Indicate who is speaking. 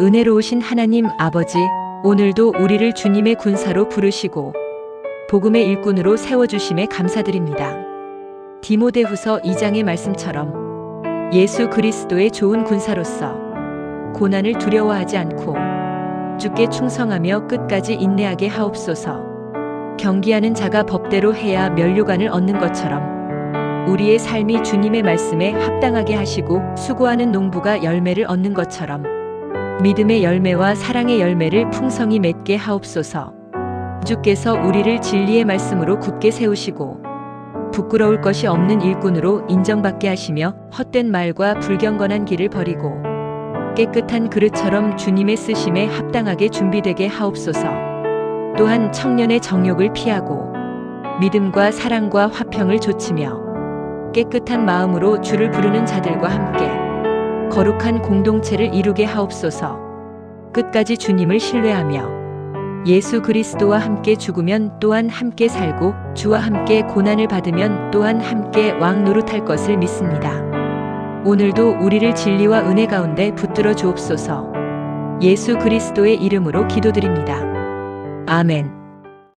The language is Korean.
Speaker 1: 은혜로우신 하나님 아버지, 오늘도 우리를 주님의 군사로 부르시고 복음의 일꾼으로 세워주심에 감사드립니다. 디모데후서 2장의 말씀처럼 예수 그리스도의 좋은 군사로서 고난을 두려워하지 않고 주께 충성하며 끝까지 인내하게 하옵소서. 경기하는 자가 법대로 해야 면류관을 얻는 것처럼 우리의 삶이 주님의 말씀에 합당하게 하시고 수고하는 농부가 열매를 얻는 것처럼 믿음의 열매와 사랑의 열매를 풍성히 맺게 하옵소서. 주께서 우리를 진리의 말씀으로 굳게 세우시고 부끄러울 것이 없는 일꾼으로 인정받게 하시며 헛된 말과 불경건한 길을 버리고 깨끗한 그릇처럼 주님의 쓰심에 합당하게 준비되게 하옵소서. 또한 청년의 정욕을 피하고 믿음과 사랑과 화평을 조치며 깨끗한 마음으로 주를 부르는 자들과 함께 거룩한 공동체를 이루게 하옵소서. 끝까지 주님을 신뢰하며 예수 그리스도와 함께 죽으면 또한 함께 살고 주와 함께 고난을 받으면 또한 함께 왕 노릇할 것을 믿습니다. 오늘도 우리를 진리와 은혜 가운데 붙들어 주옵소서. 예수 그리스도의 이름으로 기도드립니다. 아멘.